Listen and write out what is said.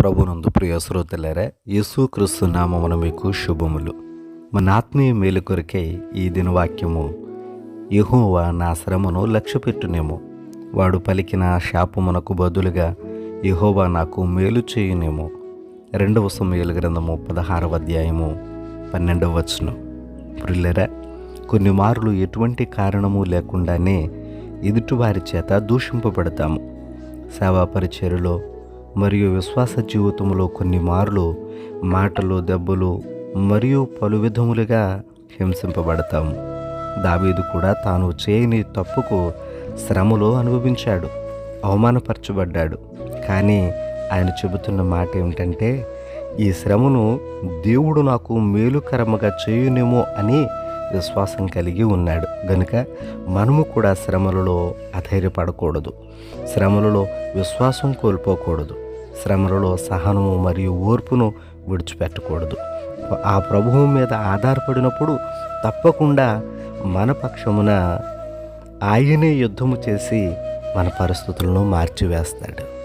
ప్రభునందు ప్రియ శ్రోతలరా యేసుక్రీస్తు నామమున మీకు శుభములు. మన ఆత్మీయ మేలు కొరకై ఈ దినవాక్యము యహోవా నా శ్రమను లక్ష్యపెట్టునేమో. వాడు పలికిన శాపమునకు బదులుగా యహోవా నాకు మేలు చేయునేమో. రెండవ సమయాల గ్రంథము పదహారవ అధ్యాయము పన్నెండవ వచనం. ప్రిల్లరా కొన్ని మార్లు ఎటువంటి కారణము లేకుండానే ఎదుటివారి చేత దూషింపబడతాము. సేవా పరిచర్యలో మరియు విశ్వాస జీవితంలో కొన్ని మార్లు మాటలు దెబ్బలు మరియు పలు విధములుగా హింసింపబడతాము. దావీదు కూడా తాను చేయని తప్పుకు శ్రమలో అనుభవించాడు అవమానపరచబడ్డాడు. కానీ ఆయన చెబుతున్న మాట ఏమిటంటే ఈ శ్రమను దేవుడు నాకు మేలుకరముగా చేయునేమో అని విశ్వాసం కలిగి ఉన్నాడు. గనుక మనము కూడా శ్రమలలో అధైర్యపడకూడదు. శ్రమలలో విశ్వాసం కోల్పోకూడదు. శ్రమలలో సహనము మరియు ఓర్పును విడిచిపెట్టకూడదు. ఆ ప్రభువు మీద ఆధారపడినప్పుడు తప్పకుండా మన పక్షమున ఆయనే యుద్ధము చేసి మన పరిస్థితులను మార్చివేస్తాడు.